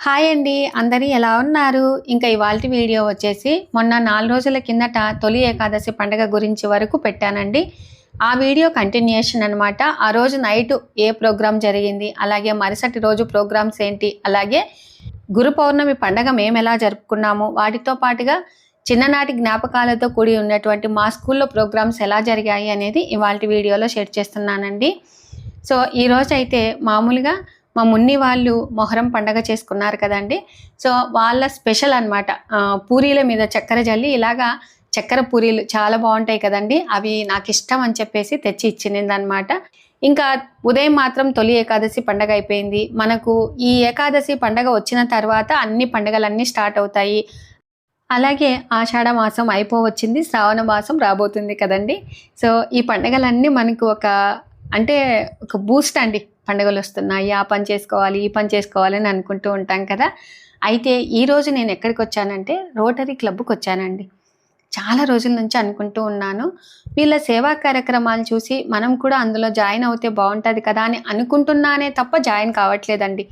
Hi అండి అందరి ఎలా ఉన్నారు? ఇంకా ఇవాళ వీడియో వచ్చేసి మొన్న నాలుగు రోజుల కిందట తొలి ఏకాదశి పండగ గురించి వరకు పెట్టానండి. ఆ వీడియో కంటిన్యూషన్ అనమాట ఆ రోజు నైట్ ఏ ప్రోగ్రామ్ జరిగింది అలాగే మరుసటి రోజు ప్రోగ్రామ్స్ ఏంటి అలాగే గురు పౌర్ణమి పండగ మేము ఎలా జరుపుకున్నాము వాటితో పాటుగా చిన్ననాటి జ్ఞాపకాలతో కూడి ఉన్నటువంటి మా స్కూల్లో ప్రోగ్రామ్స్ ఎలా జరిగాయి అనేది ఇవాళ వీడియోలో షేర్ చేస్తున్నానండి. సో ఈరోజు అయితే మామూలుగా మా మున్ని వాళ్ళు మొహరం పండగ చేసుకున్నారు కదండి. సో వాళ్ళ స్పెషల్ అనమాట పూరీల మీద చక్కెర జల్లి ఇలాగా చక్కెర పూరీలు చాలా బాగుంటాయి కదండి. అవి నాకు ఇష్టం అని చెప్పేసి తెచ్చి ఇచ్చింది అనమాట ఇంకా ఉదయం మాత్రం తొలి ఏకాదశి పండగ అయిపోయింది. మనకు ఈ ఏకాదశి పండగ వచ్చిన తర్వాత అన్ని పండగలన్నీ స్టార్ట్ అవుతాయి. అలాగే ఆషాఢ మాసం అయిపోవచ్చింది. శ్రావణ మాసం రాబోతుంది కదండి. సో ఈ పండగలన్నీ మనకు ఒక అంటే ఒక బూస్ట్ అండి. పండుగలు వస్తున్నాయి ఆ పని చేసుకోవాలి ఈ పని చేసుకోవాలి అని అనుకుంటూ ఉంటాం కదా. అయితే ఈరోజు నేను ఎక్కడికి వచ్చానంటే రోటరీ క్లబ్కి వచ్చానండి. చాలా రోజుల నుంచి అనుకుంటూ ఉన్నాను. వీళ్ళ సేవా కార్యక్రమాలు చూసి మనం కూడా అందులో జాయిన్ అవుతే బాగుంటుంది కదా అని అనుకుంటున్నానే తప్ప జాయిన్ కావట్లేదండి.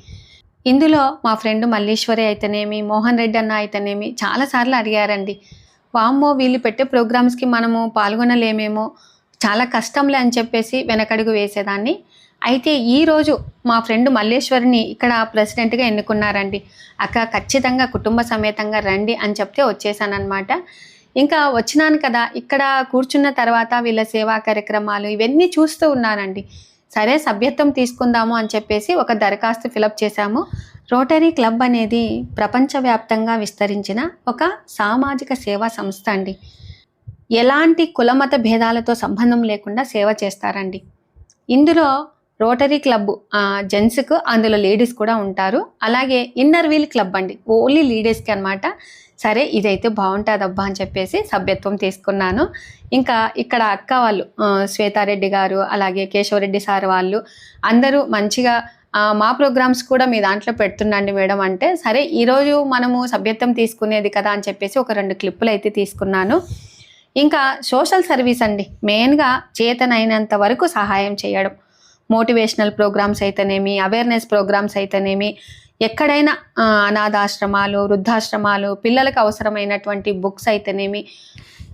ఇందులో మా ఫ్రెండ్ మల్లీశ్వరి అయితేనేమి మోహన్ రెడ్డి అన్న అయితేనేమి చాలాసార్లు అడిగారండి. వామ్మో వీళ్ళు పెట్టే ప్రోగ్రామ్స్కి మనము పాల్గొనలేమేమో చాలా కష్టంలే అని చెప్పేసి వెనకడుగు వేసేదాన్ని. అయితే ఈరోజు మా ఫ్రెండ్ మల్లేశ్వరిని ఇక్కడ ప్రెసిడెంట్గా ఎన్నుకున్నారండి. అక్క ఖచ్చితంగా కుటుంబ సమేతంగా రండి అని చెప్తే వచ్చేసానమాట ఇంకా వచ్చినాను కదా ఇక్కడ కూర్చున్న తర్వాత వీళ్ళ సేవా కార్యక్రమాలు ఇవన్నీ చూస్తూ ఉన్నానండి. సరే సభ్యత్వం తీసుకుందాము అని చెప్పేసి ఒక దరఖాస్తు ఫిలప్ చేశాము. రోటరీ క్లబ్ అనేది ప్రపంచవ్యాప్తంగా విస్తరించిన ఒక సామాజిక సేవా సంస్థ అండి. ఎలాంటి కులమత భేదాలతో సంబంధం లేకుండా సేవ చేస్తారండి. ఇందులో రోటరీ క్లబ్ జెంట్స్కు అందులో లేడీస్ కూడా ఉంటారు. అలాగే ఇన్నర్ వీల్ క్లబ్ అండి. ఓన్లీ లేడీస్కి అనమాట సరే ఇదైతే బాగుంటుందబ్బా అని చెప్పేసి సభ్యత్వం తీసుకున్నాను. ఇంకా ఇక్కడ అక్క వాళ్ళు శ్వేతారెడ్డి గారు అలాగే కేశవరెడ్డి సార్ వాళ్ళు అందరూ మంచిగా మా ప్రోగ్రామ్స్ కూడా మీ దాంట్లో పెడుతుండండి మేడం అంటే సరే ఈరోజు మనము సభ్యత్వం తీసుకునేది కదా అని చెప్పేసి ఒక రెండు క్లిప్పులు అయితే తీసుకున్నాను. ఇంకా సోషల్ సర్వీస్ అండి. మెయిన్గా చేతనైనంత వరకు సహాయం చేయడం. మోటివేషనల్ ప్రోగ్రామ్స్ అయితేనేమి అవేర్నెస్ ప్రోగ్రామ్స్ అయితేనేమి ఎక్కడైనా అనాథాశ్రమాలు వృద్ధాశ్రమాలు పిల్లలకు అవసరమైనటువంటి బుక్స్ అయితేనేమి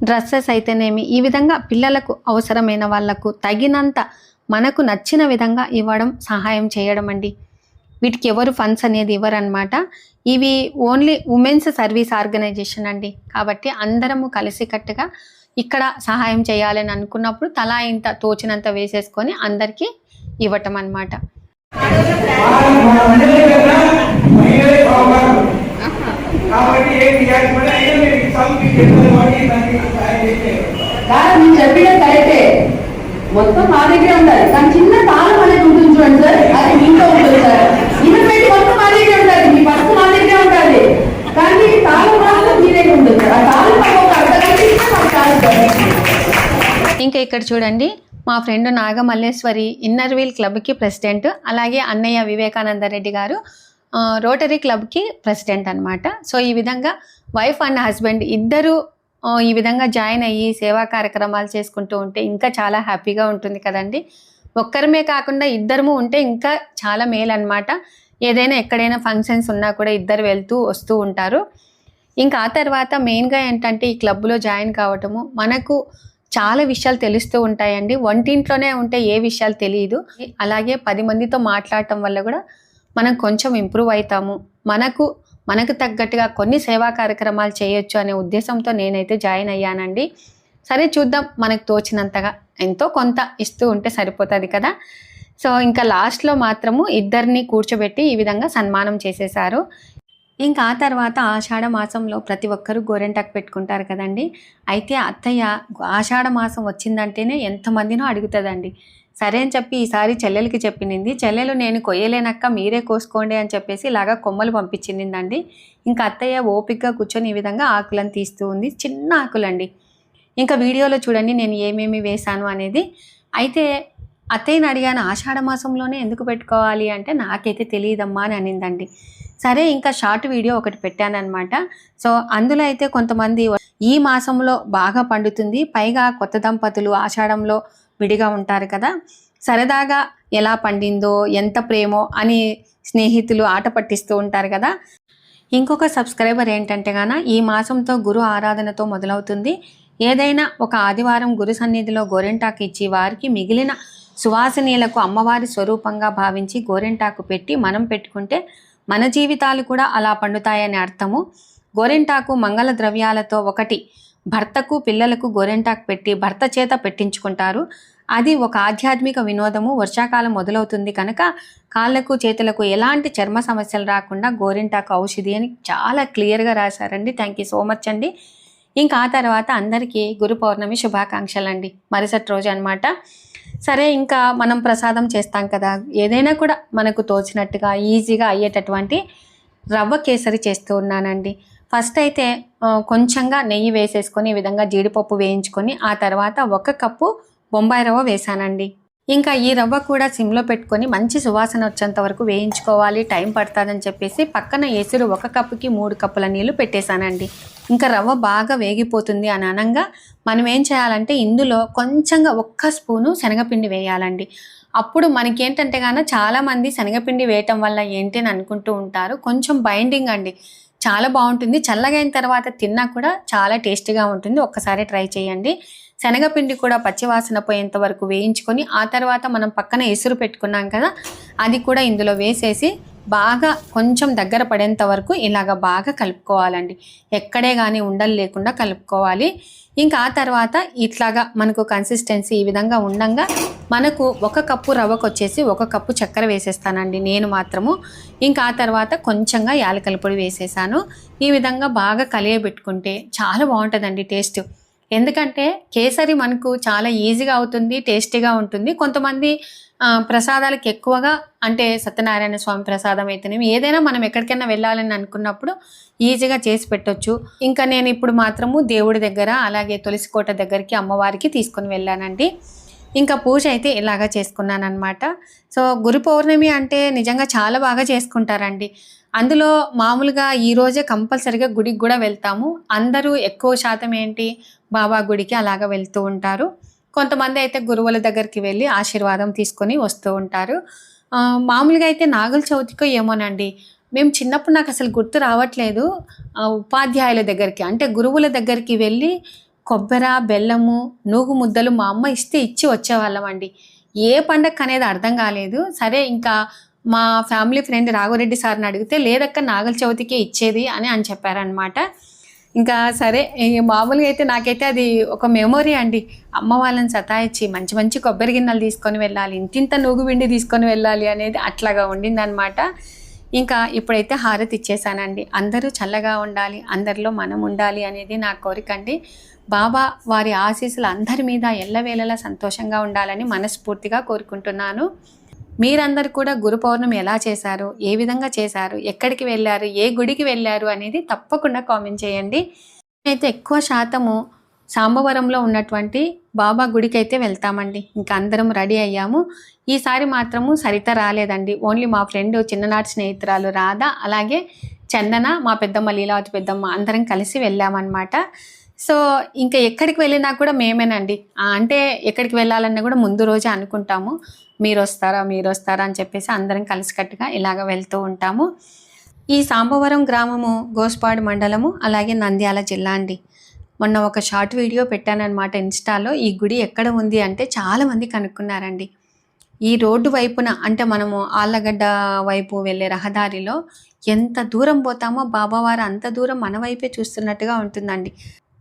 డ్రెస్సెస్ అయితేనేమి ఈ విధంగా పిల్లలకు అవసరమైన వాళ్ళకు తగినంత మనకు నచ్చిన విధంగా ఇవ్వడం సహాయం చేయడం అండి. వీటికి ఎవరు ఫండ్స్ అనేది ఇవ్వరనమాట ఇవి ఓన్లీ ఉమెన్స్ సర్వీస్ ఆర్గనైజేషన్ అండి. కాబట్టి అందరము కలిసికట్టుగా ఇక్కడ సహాయం చేయాలని అనుకున్నప్పుడు తలా ఇంత తోచినంత వేసేసుకొని అందరికీ ఇవ్వటం అనమాట చెప్పిన కరెక్టే మొత్తం మా దగ్గర ఉండాలి. కానీ చిన్న తాళం అనేది ఉంటుంది చూడండి సార్. అది మీతో ఉంటుంది సార్. పెట్టి మొత్తం మా దగ్గర ఉండాలి. మీ పర్సు మా దగ్గర ఉండాలి. కానీ తాళం మాత్రం మీ దగ్గర ఉంటుంది సార్. ఆ తాళం మాకు ఒక సార్. ఇంకా ఇక్కడ చూడండి. మా ఫ్రెండ్ నాగమల్లేశ్వరి ఇన్నర్ వీల్ క్లబ్కి ప్రెసిడెంట్ అలాగే అన్నయ్య వివేకానంద రెడ్డి గారు రోటరీ క్లబ్కి ప్రెసిడెంట్ అనమాట సో ఈ విధంగా వైఫ్ అండ్ హస్బెండ్ ఇద్దరు ఈ విధంగా జాయిన్ అయ్యి సేవా కార్యక్రమాలు చేసుకుంటూ ఉంటే ఇంకా చాలా హ్యాపీగా ఉంటుంది కదండి. ఒక్కరమే కాకుండా ఇద్దరము ఉంటే ఇంకా చాలా మేలు అనమాట ఏదైనా ఎక్కడైనా ఫంక్షన్స్ ఉన్నా కూడా ఇద్దరు వెళ్తూ వస్తూ ఉంటారు. ఇంకా ఆ తర్వాత మెయిన్గా ఏంటంటే ఈ క్లబ్లో జాయిన్ కావటము మనకు చాలా విషయాలు తెలుస్తూ ఉంటాయండి. వంటింట్లోనే ఉంటే ఏ విషయాలు తెలియదు. అలాగే పది మందితో మాట్లాడటం వల్ల కూడా మనం కొంచెం ఇంప్రూవ్ అవుతాము మనకు మనకు తగ్గట్టుగా కొన్ని సేవా కార్యక్రమాలు చేయొచ్చు అనే ఉద్దేశంతో నేనైతే జాయిన్ అయ్యానండి. సరే చూద్దాం. మనకు తోచినంతగా ఎంతో కొంత ఇస్తూ ఉంటే సరిపోతుంది కదా. సో ఇంకా లాస్ట్లో మాత్రము ఇద్దరిని కూర్చోబెట్టి ఈ విధంగా సన్మానం చేసేశారు. ఇంకా ఆ తర్వాత ఆషాఢ మాసంలో ప్రతి ఒక్కరూ గోరెంటాకు పెట్టుకుంటారు కదండి. అయితే అత్తయ్య ఆషాఢ మాసం వచ్చిందంటేనే ఎంతమందినో అడుగుతుందండి. సరే అని చెప్పి ఈసారి చెల్లెలకి చెప్పినింది చెల్లెలు నేను కొయ్యలేనక్క మీరే కోసుకోండి అని చెప్పేసి ఇలాగా కొమ్మలు పంపించిందండి. ఇంకా అత్తయ్య ఓపికగా కూర్చొని ఈ విధంగా ఆకులను తీస్తూ ఉంది. చిన్న ఆకులండి. ఇంకా వీడియోలో చూడండి నేను ఏమేమి వేశాను అనేది. అయితే అత్తయ్యని అడిగాను ఆషాఢ మాసంలోనే ఎందుకు పెట్టుకోవాలి? అంటే నాకైతే తెలియదమ్మా అని అనిందండి. సరే ఇంకా షార్ట్ వీడియో ఒకటి పెట్టానమాట సో అందులో అయితే కొంతమంది ఈ మాసంలో బాగా పండుతుంది పైగా కొత్త దంపతులు ఆషాఢంలో విడిగా ఉంటారు కదా సరదాగా ఎలా పండిందో ఎంత ప్రేమో అని స్నేహితులు ఆట పట్టిస్తూ ఉంటారు కదా. ఇంకొక సబ్స్క్రైబర్ ఏంటంటే గాన ఈ మాసంతో గురు ఆరాధనతో మొదలవుతుంది. ఏదైనా ఒక ఆదివారం గురు సన్నిధిలో గోరెంటాకు ఇచ్చి వారికి మిగిలిన సువాసనీలకు అమ్మవారి స్వరూపంగా భావించి గోరెంటాకు పెట్టి మనం పెట్టుకుంటే మన జీవితాలు కూడా అలా పండుతాయని అర్థము. గోరెంటాకు మంగళ ద్రవ్యాలతో ఒకటి. భర్తకు పిల్లలకు గోరెంటాకు పెట్టి భర్త చేత పెట్టించుకుంటారు. అది ఒక ఆధ్యాత్మిక వినోదము. వర్షాకాలం మొదలవుతుంది కనుక కాళ్ళకు చేతులకు ఎలాంటి చర్మ సమస్యలు రాకుండా గోరింటాకు ఔషధి అని చాలా క్లియర్గా రాశారండి. థ్యాంక్ యూ సో మచ్ అండి. ఇంకా ఆ తర్వాత అందరికీ గురు పౌర్ణమి శుభాకాంక్షలు అండి మరుసటి రోజు అనమాట సరే ఇంకా మనం ప్రసాదం చేస్తాం కదా. ఏదైనా కూడా మనకు తోచినట్టుగా ఈజీగా అయ్యేటటువంటి రవ్వ కేసరి చేస్తూ ఉన్నానండి. ఫస్ట్ అయితే కొంచెంగా నెయ్యి వేసేసుకొని ఈ విధంగా జీడిపప్పు వేయించుకొని ఆ తర్వాత ఒక కప్పు బొంబాయి రవ్వ వేసానండి ఇంకా ఈ రవ్వ కూడా సిమ్లో పెట్టుకొని మంచి సువాసన వచ్చేంత వరకు వేయించుకోవాలి. టైం పడుతుందని చెప్పేసి పక్కన ఎసురు ఒక కప్పుకి మూడు కప్పుల నీళ్ళు పెట్టేశానండి. ఇంకా రవ్వ బాగా వేగిపోతుంది అని అనగా మనం ఏం చేయాలంటే ఇందులో కొంచెంగా ఒక్క స్పూను శనగపిండి వేయాలండి. అప్పుడు మనకేంటంటే కానీ చాలామంది శనగపిండి వేయటం వల్ల ఏంటి అని అనుకుంటూ ఉంటారు. కొంచెం బైండింగ్ అండి. చాలా బాగుంటుంది. చల్లగైన తర్వాత తిన్నా కూడా చాలా టేస్టీగా ఉంటుంది. ఒక్కసారి ట్రై చేయండి. శనగపిండి కూడా పచ్చివాసన పోయేంత వరకు వేయించుకొని ఆ తర్వాత మనం పక్కన ఎసురు పెట్టుకున్నాం కదా అది కూడా ఇందులో వేసేసి బాగా కొంచెం దగ్గర పడేంత వరకు ఇలాగ బాగా కలుపుకోవాలండి. ఎక్కడే కానీ ఉండలు లేకుండా కలుపుకోవాలి. ఇంకా ఆ తర్వాత ఇట్లాగా మనకు కన్సిస్టెన్సీ ఈ విధంగా ఉండంగా మనకు ఒక కప్పు రవ్వకు వచ్చేసి ఒక కప్పు చక్కెర వేసేస్తానండి నేను మాత్రము. ఇంకా ఆ తర్వాత కొంచెంగా యాలకల పొడి వేసేసాను. ఈ విధంగా బాగా కలియబెట్టుకుంటే చాలా బాగుంటుందండి టేస్ట్. ఎందుకంటే కేసరి మనకు చాలా ఈజీగా అవుతుంది టేస్టీగా ఉంటుంది. కొంతమంది ప్రసాదాలకు ఎక్కువగా అంటే సత్యనారాయణ స్వామి ప్రసాదం అయితేనేమి ఏదైనా మనం ఎక్కడికైనా వెళ్ళాలని అనుకున్నప్పుడు ఈజీగా చేసి పెట్టొచ్చు. ఇంకా నేను ఇప్పుడు మాత్రము దేవుడి దగ్గర అలాగే తులసి కోట దగ్గరికి అమ్మవారికి తీసుకొని వెళ్ళానండి. ఇంకా పూజ అయితే ఇలాగా చేసుకున్నాను అనమాట సో గురు పౌర్ణమి అంటే నిజంగా చాలా బాగా చేసుకుంటారండి. అందులో మామూలుగా ఈరోజే కంపల్సరిగా గుడికి కూడా వెళ్తాము. అందరూ ఎక్కువ శాతం ఏంటి? బాబా గుడికి అలాగ వెళ్తూ ఉంటారు. కొంతమంది అయితే గురువుల దగ్గరికి వెళ్ళి ఆశీర్వాదం తీసుకొని వస్తూ ఉంటారు. మామూలుగా అయితే నాగుల చవితికో ఏమోనండి. మేము చిన్నప్పుడు నాకు అసలు గుర్తు రావట్లేదు. ఉపాధ్యాయుల దగ్గరికి అంటే గురువుల దగ్గరికి వెళ్ళి కొబ్బరి బెల్లము నూగు ముద్దలు మా అమ్మ ఇస్తే ఇచ్చి వచ్చేవాళ్ళమండి ఏ పండగ అనేది అర్థం కాలేదు. సరే ఇంకా మా ఫ్యామిలీ ఫ్రెండ్ రాఘవరెడ్డి సార్ని అడిగితే లేదక్క నాగల చవితికే ఇచ్చేది అని అని చెప్పారనమాట ఇంకా సరే మామూలుగా అయితే నాకైతే అది ఒక మెమొరీ అండి. అమ్మ వాళ్ళని సతాయించి మంచి మంచి కొబ్బరి గిన్నెలు తీసుకొని వెళ్ళాలి ఇంతింత నూగు పిండి తీసుకొని వెళ్ళాలి అనేది అట్లాగా ఉండిందనమాట ఇంకా ఇప్పుడైతే హారతి ఇచ్చేసానండి. అందరూ చల్లగా ఉండాలి అందరిలో మనం ఉండాలి అనేది నా కోరిక అండి. బాబా వారి ఆశీస్సులు అందరి మీద ఎల్లవేళలా సంతోషంగా ఉండాలని మనస్ఫూర్తిగా కోరుకుంటున్నాను. మీరందరూ కూడా గురు పౌర్ణమి ఎలా చేశారు ఏ విధంగా చేశారు ఎక్కడికి వెళ్ళారు ఏ గుడికి వెళ్ళారు అనేది తప్పకుండా కామెంట్ చేయండి. అయితే ఎక్కువ శాతము సాంబవరంలో ఉన్నటువంటి బాబా గుడికి అయితే వెళ్తామండి. ఇంకా అందరం రెడీ అయ్యాము. ఈసారి మాత్రము సరిత రాలేదండి. ఓన్లీ మా ఫ్రెండ్ చిన్ననాటి స్నేహితురాలు రాధ అలాగే చందన మా పెద్దమ్మ లీలావతి పెద్దమ్మ అందరం కలిసి వెళ్ళామన్నమాట. సో ఇంకా ఎక్కడికి వెళ్ళినా కూడా మేమేనండి. అంటే ఎక్కడికి వెళ్ళాలన్నా కూడా ముందు రోజే అనుకుంటాము. మీరు వస్తారా మీరు వస్తారా అని చెప్పేసి అందరం కలిసికట్టుగా ఇలాగ వెళ్తూ ఉంటాము. ఈ సాంబవరం గ్రామము గోస్పాడు మండలము అలాగే నంద్యాల జిల్లా అండి. మొన్న ఒక షార్ట్ వీడియో పెట్టానన్నమాట ఇన్స్టాలో ఈ గుడి ఎక్కడ ఉంది అంటే చాలామంది కనుక్కున్నారండి. ఈ రోడ్డు వైపున అంటే మనము ఆళ్ళగడ్డ వైపు వెళ్ళే రహదారిలో ఎంత దూరం పోతామో బాబావారు అంత దూరం మన వైపే చూస్తున్నట్టుగా ఉంటుందండి.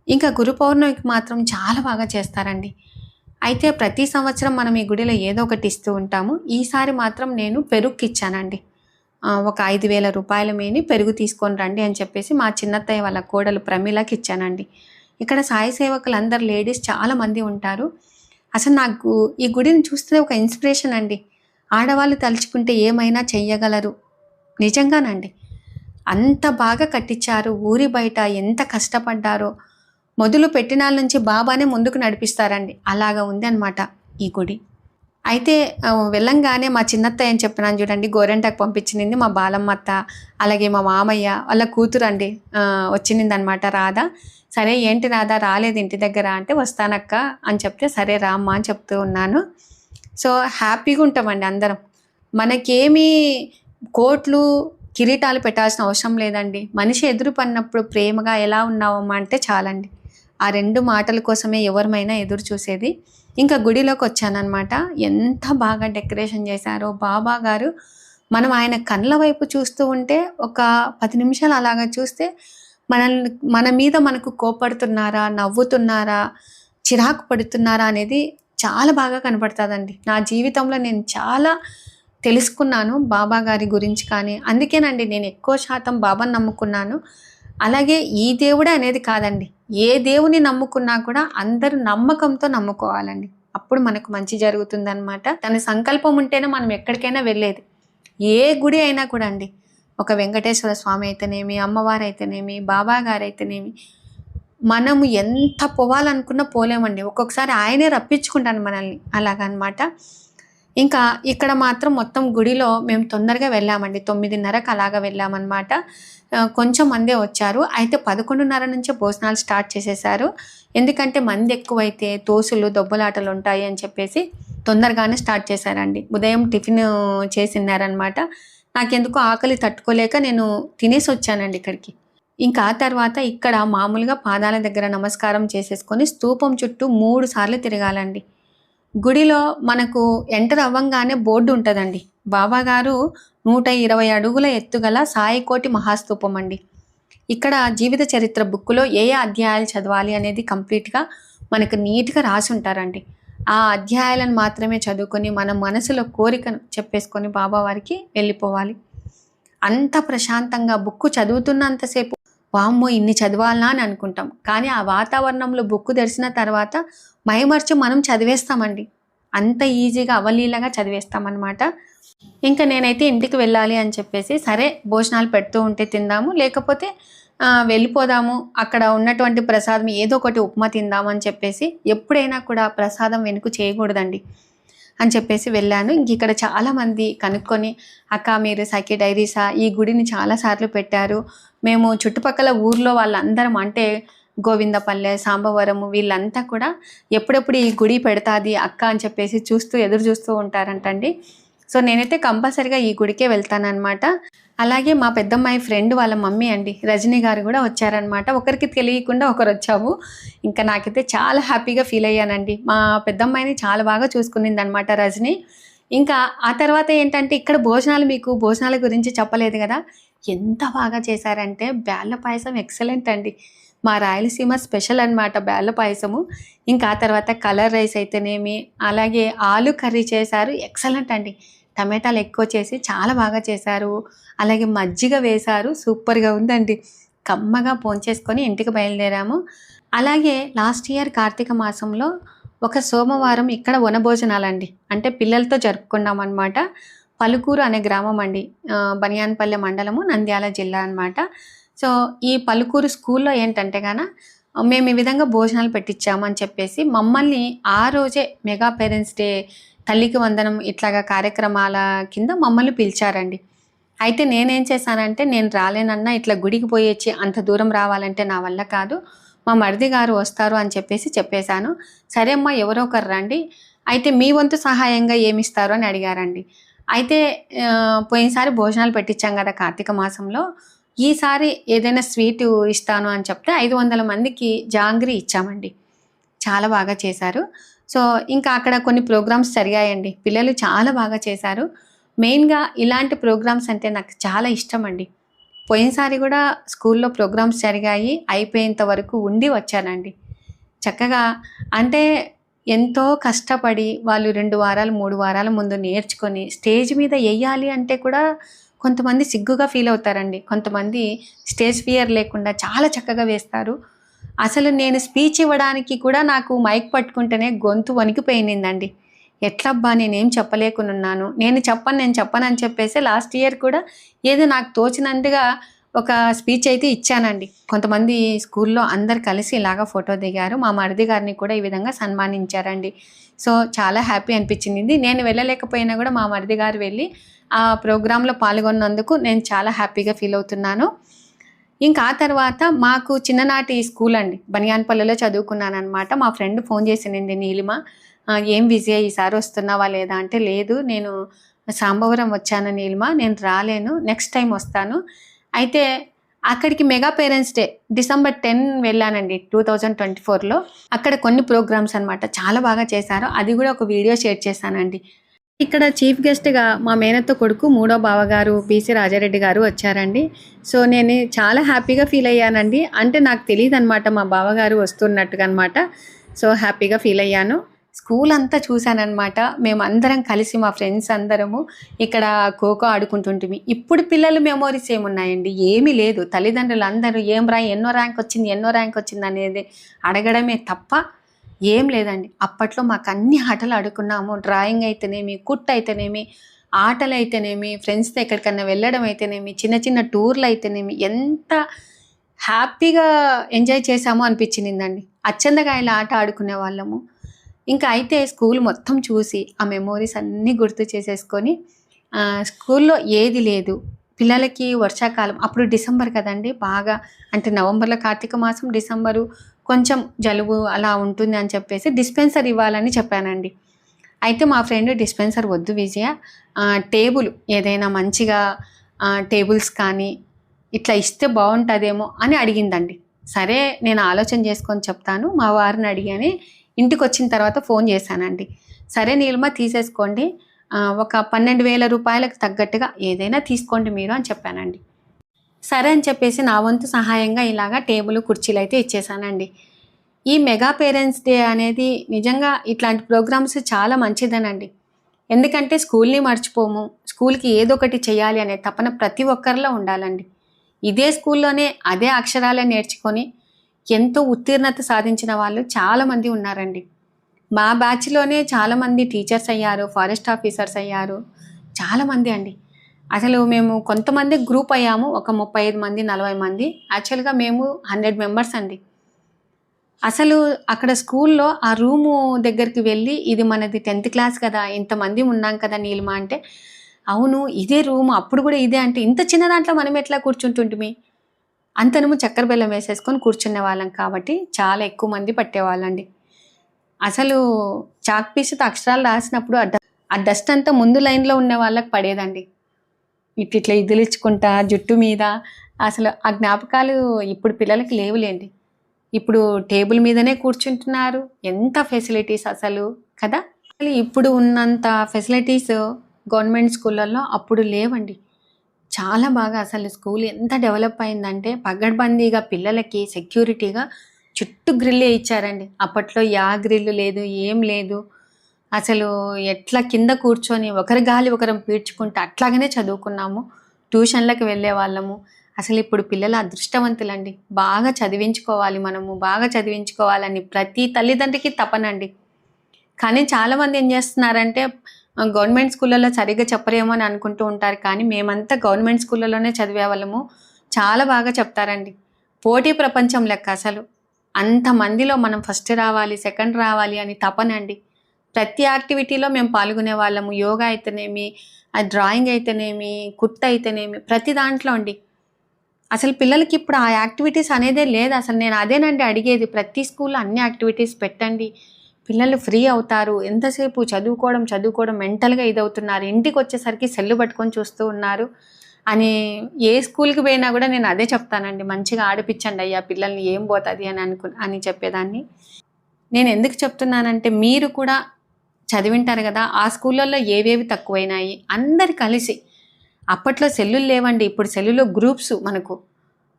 ఇంకా గురు పౌర్ణమికి మాత్రం చాలా బాగా చేస్తారండి. అయితే ప్రతి సంవత్సరం మనం ఈ గుడిలో ఏదో ఒకటి ఇస్తూ ఉంటాము. ఈసారి మాత్రం నేను పెరుగుకి ఇచ్చానండి. ఒక ఐదు వేల రూపాయల మేని పెరుగు తీసుకొని రండి అని చెప్పేసి మా చిన్నత్తయ్య వాళ్ళ కోడలు ప్రమీలకి ఇచ్చానండి. ఇక్కడ సాయి సేవకులు అందరు లేడీస్ చాలామంది ఉంటారు. అసలు నాకు ఈ గుడిని చూస్తే ఒక ఇన్స్పిరేషన్ అండి. ఆడవాళ్ళు తలుచుకుంటే ఏమైనా చెయ్యగలరు. నిజంగానండి. అంత బాగా కట్టించారు. ఊరి బయట ఎంత కష్టపడ్డారో. మొదలు పెట్టినాల నుంచి బాబానే ముందుకు నడిపిస్తారండి. అలాగా ఉంది అనమాట ఈ గుడి. అయితే వెళ్ళంగానే మా చిన్నత్తయ్య అని చెప్పినాను చూడండి గోరెంటాకు పంపించింది మా బాలమ్మ అత్త అలాగే మా మామయ్య వాళ్ళ కూతురు అండి వచ్చింది అనమాట రాధా. సరే ఏంటి రాధా రాలేదు ఇంటి దగ్గర అంటే వస్తానక్క అని చెప్తే సరే రామ్మా అని చెప్తూ ఉన్నాను. సో హ్యాపీగా ఉంటామండి అందరం. మనకేమీ కోట్లు కిరీటాలు పెట్టాల్సిన అవసరం లేదండి. మనిషి ఎదురు పడినప్పుడు ప్రేమగా ఎలా ఉన్నావమ్మా అంటే చాలండి. ఆ రెండు మాటల కోసమే ఎవరిమైనా ఎదురు చూసేది. ఇంకా గుడిలోకి వచ్చానమాట ఎంత బాగా డెకరేషన్ చేశారో బాబా గారు. మనం ఆయన కళ్ళ వైపు చూస్తూ ఉంటే ఒక పది నిమిషాలు అలాగా చూస్తే మనల్ని మన మీద మనకు కోపడుతున్నారా నవ్వుతున్నారా చిరాకు పడుతున్నారా అనేది చాలా బాగా కనపడుతుందండి. నా జీవితంలో నేను చాలా తెలుసుకున్నాను బాబా గారి గురించి కానీ. అందుకేనండి నేను ఎక్కువ శాతం బాబాని నమ్ముకున్నాను. అలాగే ఈ దేవుడే అనేది కాదండి. ఏ దేవుని నమ్ముకున్నా కూడా అందరు నమ్మకంతో నమ్ముకోవాలండి. అప్పుడు మనకు మంచి జరుగుతుందనమాట తన సంకల్పం ఉంటేనే మనం ఎక్కడికైనా వెళ్ళేది. ఏ గుడి అయినా కూడా అండి. ఒక వెంకటేశ్వర స్వామి అయితేనేమి అమ్మవారు అయితేనేమి బాబా గారు అయితేనేమి మనము ఎంత పోవాలనుకున్నా పోలేమండి. ఒక్కొక్కసారి ఆయనే రప్పించుకుంటాను మనల్ని. అలాగనమాట ఇంకా ఇక్కడ మాత్రం మొత్తం గుడిలో మేము తొందరగా వెళ్ళామండి. తొమ్మిదిన్నరకు అలాగా వెళ్ళామన్నమాట. కొంచెం మందే వచ్చారు. అయితే పదకొండున్నర నుంచే భోజనాలు స్టార్ట్ చేసేసారు. ఎందుకంటే మంది ఎక్కువైతే తోసులు దొబ్బలాటలు ఉంటాయి అని చెప్పేసి తొందరగానే స్టార్ట్ చేశారండి. ఉదయం టిఫిన్ చేసినారనమాట నాకెందుకు ఆకలి తట్టుకోలేక నేను తినేసి వచ్చానండి ఇక్కడికి. ఇంకా ఆ తర్వాత ఇక్కడ మామూలుగా పాదాల దగ్గర నమస్కారం చేసేసుకొని స్తూపం చుట్టూ మూడు సార్లు తిరగాలండి. గుడిలో మనకు ఎంటర్ అవ్వంగానే బోర్డు ఉంటుందండి. బాబాగారు నూట ఇరవై అడుగుల ఎత్తుగల సాయికోటి మహాస్తూపం అండి ఇక్కడ జీవిత చరిత్ర బుక్లో ఏ ఏ అధ్యాయాలు చదవాలి అనేది కంప్లీట్గా మనకు నీట్గా రాసి ఉంటారండి ఆ అధ్యాయాలను మాత్రమే చదువుకొని మన మనసులో కోరికను చెప్పేసుకొని బాబా వారికి వెళ్ళిపోవాలి. అంత ప్రశాంతంగా బుక్ చదువుతున్నంతసేపు వామ్మో ఇన్ని చదవాలనా అని అనుకుంటాం. కానీ ఆ వాతావరణంలో బుక్ తెరిచిన తర్వాత మైమర్చి మనం చదివేస్తామండి. అంత ఈజీగా అవలీలగా చదివేస్తామన్నమాట. ఇంకా నేనైతే ఇంటికి వెళ్ళాలి అని చెప్పేసి సరే భోజనాలు పెడుతూ ఉంటే తిందాము లేకపోతే వెళ్ళిపోదాము. అక్కడ ఉన్నటువంటి ప్రసాదం ఏదో ఒకటి ఉప్మా తిందాము అని చెప్పేసి ఎప్పుడైనా కూడా ప్రసాదం వెనుక చేయకూడదండి అని చెప్పేసి వెళ్ళాను. ఇంక ఇక్కడ చాలామంది కనుక్కొని అక్క మీరు సఖి డైరీసా? ఈ గుడిని చాలాసార్లు పెట్టారు. మేము చుట్టుపక్కల ఊర్లో వాళ్ళందరం అంటే గోవిందపల్లె సాంబవరము వీళ్ళంతా కూడా ఎప్పుడెప్పుడు ఈ గుడి పెడతాది అక్క అని చెప్పేసి చూస్తూ ఎదురు చూస్తూ ఉంటారంటండి. సో నేనైతే కంపల్సరిగా ఈ గుడికే వెళ్తానన్నమాట. అలాగే మా పెద్దమ్మాయి ఫ్రెండ్ వాళ్ళ మమ్మీ అండి రజనీ గారు కూడా వచ్చారనమాట ఒకరికి తెలియకుండా ఒకరు వచ్చాము ఇంకా నాకైతే చాలా హ్యాపీగా ఫీల్ అయ్యానండి. మా పెద్దమ్మాయిని చాలా బాగా చూసుకునింది అనమాట రజనీ. ఇంకా ఆ తర్వాత ఏంటంటే ఇక్కడ భోజనాలు మీకు భోజనాల గురించి చెప్పలేదు కదా? ఎంత బాగా చేశారంటే బ్యాళ్ళ పాయసం ఎక్సలెంట్ అండి. మా రాయలసీమ స్పెషల్ అన్నమాట బేళ్ళ పాయసము. ఇంకా ఆ తర్వాత కలర్ రైస్ అయితేనేమి అలాగే ఆలు కర్రీ చేశారు. ఎక్సలెంట్ అండి. టమాటాలు ఎక్కువ చేసి చాలా బాగా చేశారు. అలాగే మజ్జిగ వేశారు. సూపర్గా ఉందండి. కమ్మగా పోంచేసుకొని ఇంటికి బయలుదేరాము. అలాగే లాస్ట్ ఇయర్ కార్తీక మాసంలో ఒక సోమవారం ఇక్కడ వనభోజనాలండి. అంటే పిల్లలతో జరుపుకున్నాం అనమాట పలుకూరు అనే గ్రామం అండి. బనియాన్పల్లె మండలము నంద్యాల జిల్లా అనమాట సో ఈ పలుకూరు స్కూల్లో ఏంటంటే గాన మేము ఈ విధంగా భోజనాలు పెట్టించాము అని చెప్పేసి మమ్మల్ని ఆ రోజే మెగా పేరెంట్స్ డే తల్లికి వందనం ఇట్లాగా కార్యక్రమాల కింద మమ్మల్ని పిలిచారండి. అయితే నేనేం చేశానంటే నేను రాలేనన్నా ఇట్లా గుడికి పోయొచ్చి అంత దూరం రావాలంటే నా వల్ల కాదు మా మరిది గారు వస్తారు అని చెప్పేసి చెప్పేశాను. సరే అమ్మా ఎవరో ఒకరు రండి. అయితే మీ వంతు సహాయంగా ఏమిస్తారు అని అడిగారండి. అయితే పోయినసారి భోజనాలు పెట్టించాం కదా కార్తీక మాసంలో ఈసారి ఏదైనా స్వీట్ ఇస్తాను అని చెప్తే ఐదు వందల మందికి జాంగ్రీ ఇచ్చామండి. చాలా బాగా చేశారు. సో ఇంకా అక్కడ కొన్ని ప్రోగ్రామ్స్ జరిగాయండి. పిల్లలు చాలా బాగా చేశారు. మెయిన్గా ఇలాంటి ప్రోగ్రామ్స్ అంటే నాకు చాలా ఇష్టం అండి పోయినసారి కూడా స్కూల్లో ప్రోగ్రామ్స్ జరిగాయి. అయిపోయేంత వరకు ఉండి వచ్చానండి. చక్కగా అంటే ఎంతో కష్టపడి వాళ్ళు రెండు వారాలు మూడు వారాల ముందు నేర్చుకొని స్టేజ్ మీద వేయాలి అంటే కూడా కొంతమంది సిగ్గుగా ఫీల్ అవుతారండి. కొంతమంది స్టేజ్ ఫియర్ లేకుండా చాలా చక్కగా వేస్తారు. అసలు నేను స్పీచ్ ఇవ్వడానికి కూడా నాకు మైక్ పట్టుకుంటేనే గొంతు వణికిపోయిందండి. ఎట్లబ్బా నేనేం చెప్పలేకున్నాను నేను చెప్పను నేను చెప్పను అని చెప్పేసి లాస్ట్ ఇయర్ కూడా ఏదో నాకు తోచినంతగా ఒక స్పీచ్ అయితే ఇచ్చానండి. కొంతమంది స్కూల్లో అందరు కలిసి ఇలాగా ఫోటో దిగారు. మా మరిది గారిని కూడా ఈ విధంగా సన్మానించారండి. సో చాలా హ్యాపీ అనిపించింది. నేను వెళ్ళలేకపోయినా కూడా మా మరిది గారు వెళ్ళి ఆ ప్రోగ్రాంలో పాల్గొన్నందుకు నేను చాలా హ్యాపీగా ఫీల్ అవుతున్నాను. ఇంకా ఆ తర్వాత మాకు చిన్ననాటి స్కూల్ అండి. బనియాన్పల్లిలో చదువుకున్నాను అనమాట మా ఫ్రెండ్ ఫోన్ చేసింది నీలిమ ఏం విజయ ఈసారి వస్తున్నావా లేదా? అంటే లేదు నేను సాంబవరం వచ్చాను నీలిమ నేను రాలేను నెక్స్ట్ టైం వస్తాను. అయితే అక్కడికి mega parents day December ten వెళ్ళానండి టూ థౌజండ్ ట్వంటీ ఫోర్లో. అక్కడ కొన్ని ప్రోగ్రామ్స్ అనమాట చాలా బాగా చేశారు. అది కూడా ఒక వీడియో షేర్ చేశానండి. ఇక్కడ చీఫ్ గెస్ట్గా మా మేనత్త కొడుకు మూడో బావగారు బీసీ రాజారెడ్డి గారు వచ్చారండి. సో నేను చాలా హ్యాపీగా ఫీల్ అయ్యానండి. అంటే నాకు తెలియదు అనమాట మా బావగారు వస్తున్నట్టుగా అనమాట సో హ్యాపీగా ఫీల్ అయ్యాను. స్కూల్ అంతా చూశానమాట మేము అందరం కలిసి మా ఫ్రెండ్స్ అందరము ఇక్కడ ఖోఖో ఆడుకుంటుంటిమి. ఇప్పుడు పిల్లల మెమోరీస్ ఏమున్నాయండి? ఏమీ లేదు. తల్లిదండ్రులు అందరూ ఏం రా ఎన్నో ర్యాంక్ వచ్చింది ఎన్నో ర్యాంక్ వచ్చింది అనేది అడగడమే తప్ప ఏం లేదండి. అప్పట్లో మాకు అన్ని ఆటలు ఆడుకున్నాము. డ్రాయింగ్ అయితేనేమి కుట్ అయితేనేమి ఆటలు అయితేనేమి ఫ్రెండ్స్తో ఎక్కడికన్నా వెళ్ళడం అయితేనేమి చిన్న చిన్న టూర్లు అయితేనేమి ఎంత హ్యాపీగా ఎంజాయ్ చేసామో అనిపించిందండి. అచ్చందకాయల ఆట ఆడుకునే వాళ్ళము. ఇంకా అయితే స్కూల్ మొత్తం చూసి ఆ మెమోరీస్ అన్నీ గుర్తు చేసేసుకొని స్కూల్లో ఏది లేదు. పిల్లలకి వర్షాకాలం అప్పుడు డిసెంబర్ కదండి బాగా అంటే నవంబర్లో కార్తీక మాసం డిసెంబరు కొంచెం జలుబు అలా ఉంటుంది అని చెప్పేసి డిస్పెన్సర్ ఇవ్వాలని చెప్పానండి. అయితే మా ఫ్రెండ్ డిస్పెన్సర్ వద్దు విజయ టేబుల్ ఏదైనా మంచిగా టేబుల్స్ కానీ ఇట్లా ఇస్తే బాగుంటుందేమో అని అడిగిందండి. సరే నేను ఆలోచన చేసుకొని చెప్తాను మా వారిని అడిగాని ఇంటికి వచ్చిన తర్వాత ఫోన్ చేశానండి. సరే నీలమ తీసేసుకోండి ఒక పన్నెండు వేల రూపాయలకు తగ్గట్టుగా ఏదైనా తీసుకోండి మీరు అని చెప్పానండి. సరే అని చెప్పేసి నా వంతు సహాయంగా ఇలాగా టేబుల్ కుర్చీలు అయితే ఇచ్చేసానండి. ఈ మెగా పేరెంట్స్ డే అనేది నిజంగా ఇట్లాంటి ప్రోగ్రామ్స్ చాలా మంచిదనండి. ఎందుకంటే స్కూల్ని మర్చిపోము స్కూల్కి ఏదో ఒకటి చేయాలి అనే తపన ప్రతి ఒక్కరిలో ఉండాలండి. ఇదే స్కూల్లోనే అదే అక్షరాలే నేర్చుకొని ఎంతో ఉత్తీర్ణత సాధించిన వాళ్ళు చాలామంది ఉన్నారండి. మా బ్యాచ్లోనే చాలామంది టీచర్స్ అయ్యారు ఫారెస్ట్ ఆఫీసర్స్ అయ్యారు చాలామంది అండి. అసలు మేము కొంతమంది గ్రూప్ అయ్యాము ఒక ముప్పై ఐదు మంది నలభై మంది. యాక్చువల్గా మేము హండ్రెడ్ మెంబర్స్ అండి. అసలు అక్కడ స్కూల్లో ఆ రూము దగ్గరికి వెళ్ళి ఇది మనది టెన్త్ క్లాస్ కదా ఇంతమంది ఉన్నాం కదా నీలిమా అంటే అవును ఇదే రూమ్ అప్పుడు కూడా ఇదే అంటే ఇంత చిన్న దాంట్లో మనం ఎట్లా కూర్చుంటుంటిమి? అంతనము చక్కెర బెల్లం వేసేసుకొని కూర్చునే వాళ్ళం కాబట్టి చాలా ఎక్కువ మంది పట్టేవాళ్ళండి. అసలు చాక్ పీసుతో అక్షరాలు రాసినప్పుడు ఆ డస్ట్ అంతా ముందు లైన్లో ఉన్న వాళ్ళకి పడేదండి. ఇట్లా ఇదిలించుకుంటా జుట్టు మీద. అసలు ఆ జ్ఞాపకాలు ఇప్పుడు పిల్లలకి లేవులేండి. ఇప్పుడు టేబుల్ మీదనే కూర్చుంటున్నారు. ఎంత ఫెసిలిటీస్ అసలు కదా? అసలు ఇప్పుడు ఉన్నంత ఫెసిలిటీస్ గవర్నమెంట్ స్కూళ్ళల్లో అప్పుడు లేవండి. చాలా బాగా అసలు స్కూల్ ఎంత డెవలప్ అయిందంటే పగడ్బందీగా పిల్లలకి సెక్యూరిటీగా చుట్టూ గ్రిల్లే ఇచ్చారండి. అప్పట్లో యా గ్రిల్ లేదు ఏం లేదు. అసలు ఎట్లా కింద కూర్చొని ఒకరి గాలి ఒకరం పీడ్చుకుంటే అట్లాగనే చదువుకున్నాము. ట్యూషన్లకు వెళ్ళే వాళ్ళము. అసలు ఇప్పుడు పిల్లలు అదృష్టవంతులండి. బాగా చదివించుకోవాలి మనము బాగా చదివించుకోవాలని ప్రతి తల్లిదండ్రికి తపనండి. కానీ చాలామంది ఏం చేస్తున్నారంటే గవర్నమెంట్ స్కూళ్ళలో సరిగ్గా చెప్పరేమో అని అనుకుంటూ ఉంటారు. కానీ మేమంతా గవర్నమెంట్ స్కూళ్ళలోనే చదివే వాళ్ళము. చాలా బాగా చెప్తారండి. పోటీ ప్రపంచం లెక్క అసలు. అంతమందిలో మనం ఫస్ట్ రావాలి సెకండ్ రావాలి అని తపనండి. ప్రతి యాక్టివిటీలో మేము పాల్గొనే వాళ్ళము. యోగా అయితేనేమి ఆ డ్రాయింగ్ అయితేనేమి కుర్త అయితేనేమి ప్రతి దాంట్లో అండి. అసలు పిల్లలకి ఇప్పుడు ఆ యాక్టివిటీస్ అనేదే లేదు. అసలు నేను అదేనండి అడిగేది. ప్రతి స్కూల్లో అన్ని యాక్టివిటీస్ పెట్టండి. పిల్లలు ఫ్రీ అవుతారు. ఎంతసేపు చదువుకోవడం చదువుకోవడం మెంటల్గా ఇదవుతున్నారు. ఇంటికి వచ్చేసరికి సెల్లు పట్టుకొని చూస్తూ ఉన్నారు అని ఏ స్కూల్కి పోయినా కూడా నేను అదే చెప్తానండి. మంచిగా ఆడిపించండి అయ్యా పిల్లల్ని ఏం పోతుంది అని అనుకు అని చెప్పేదాన్ని. నేను ఎందుకు చెప్తున్నానంటే మీరు కూడా చదివింటారు కదా ఆ స్కూళ్ళల్లో ఏవేవి తక్కువైనాయి? అందరు కలిసి. అప్పట్లో సెల్లులు లేవండి. ఇప్పుడు సెల్లులో గ్రూప్స్ మనకు.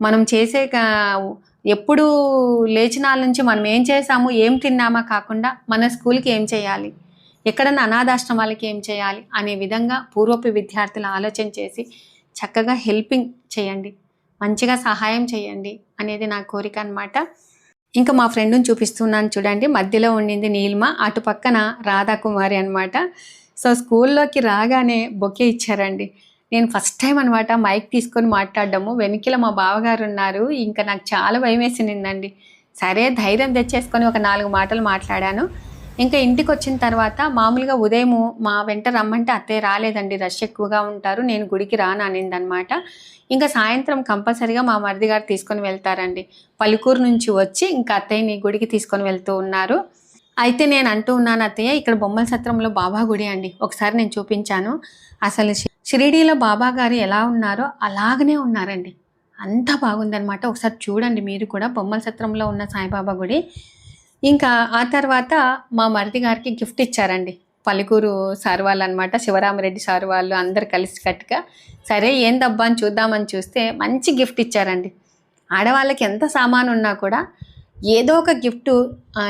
మనం చేసే ఎప్పుడు లేచిన నుంచి మనం ఏం చేసాము ఏం తిన్నామా కాకుండా మన స్కూల్కి ఏం చేయాలి? ఎక్కడన్నా అనాథాశ్రమాలకి ఏం చేయాలి? అనే విధంగా పూర్వపు విద్యార్థులు ఆలోచన చేసి చక్కగా హెల్పింగ్ చేయండి. మంచిగా సహాయం చేయండి అనేది నా కోరిక అన్నమాట. ఇంకా మా ఫ్రెండ్ని చూపిస్తున్నాను చూడండి. మధ్యలో ఉండింది నీలిమ. అటు పక్కన రాధాకుమారి అనమాట సో స్కూల్లోకి రాగానే బొకే ఇచ్చారండి. నేను ఫస్ట్ టైం అనమాట మైక్ తీసుకొని మాట్లాడడము. వెనుకల మా బావగారు ఉన్నారు. ఇంకా నాకు చాలా భయం వేసిందండి సరే ధైర్యం తెచ్చేసుకొని ఒక నాలుగు మాటలు మాట్లాడాను. ఇంకా ఇంటికి వచ్చిన తర్వాత మామూలుగా ఉదయం మా వెంట రమ్మంటే అత్తయ్య రాలేదండి రష్ ఎక్కువగా ఉంటారు నేను గుడికి రాను అనింది అనమాట ఇంకా సాయంత్రం కంపల్సరీగా మా మరిది గారు తీసుకొని వెళ్తారండి. పలుకూరు నుంచి వచ్చి ఇంకా అత్తయ్యని గుడికి తీసుకొని వెళ్తూ ఉన్నారు. అయితే నేను అంటూ ఉన్నాను అత్తయ్య ఇక్కడ బొమ్మల సత్రంలో బాబా గుడి అండి. ఒకసారి నేను చూపించాను. అసలు షిరిడీలో బాబా గారు ఎలా ఉన్నారో అలాగనే ఉన్నారండి. అంత బాగుందనమాట. ఒకసారి చూడండి మీరు కూడా బొమ్మల సత్రంలో ఉన్న సాయిబాబా గుడి. ఇంకా ఆ తర్వాత మా మరిది గారికి గిఫ్ట్ ఇచ్చారండి. పలుకూరు సార్ వాళ్ళు అనమాట శివరామరెడ్డి సార్ వాళ్ళు అందరు కలిసి కట్టుగా సరే ఏందబ్బా అని చూద్దామని చూస్తే మంచి గిఫ్ట్ ఇచ్చారండి. ఆడవాళ్ళకి ఎంత సామాను ఉన్నా కూడా ఏదో ఒక గిఫ్ట్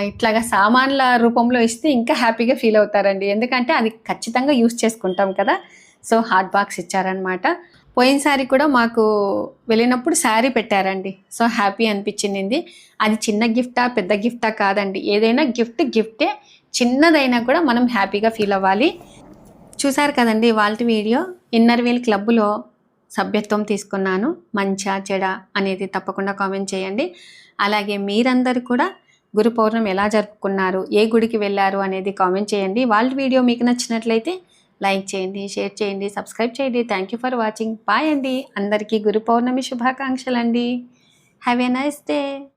ఇట్లాగా సామాన్ల రూపంలో ఇస్తే ఇంకా హ్యాపీగా ఫీల్ అవుతారండి. ఎందుకంటే అది ఖచ్చితంగా యూస్ చేసుకుంటాం కదా. సో హాట్ బాక్స్ ఇచ్చారనమాట. పోయినసారి కూడా మాకు వెళ్ళినప్పుడు శారీ పెట్టారండి. సో హ్యాపీ అనిపించింది. అది చిన్న గిఫ్టా పెద్ద గిఫ్టా కాదండి. ఏదైనా గిఫ్ట్ గిఫ్టే. చిన్నదైనా కూడా మనం హ్యాపీగా ఫీల్ అవ్వాలి. చూసారు కదండి వాళ్ళ వీడియో? ఇన్నర్ వీల్ క్లబ్లో సభ్యత్వం తీసుకున్నాను. మంచా చెడ అనేది తప్పకుండా కామెంట్ చేయండి. అలాగే మీరందరూ కూడా గురు పౌర్ణమి ఎలా జరుపుకున్నారు ఏ గుడికి వెళ్ళారు అనేది కామెంట్ చేయండి. వాళ్ళ వీడియో మీకు నచ్చినట్లయితే లైక్ చేయండి షేర్ చేయండి సబ్స్క్రైబ్ చేయండి. Thank you for watching bye అండి. అందరికీ గురు పౌర్ణమి శుభాకాంక్షలు అండి హ్యావ్ ఎ నైస్ డే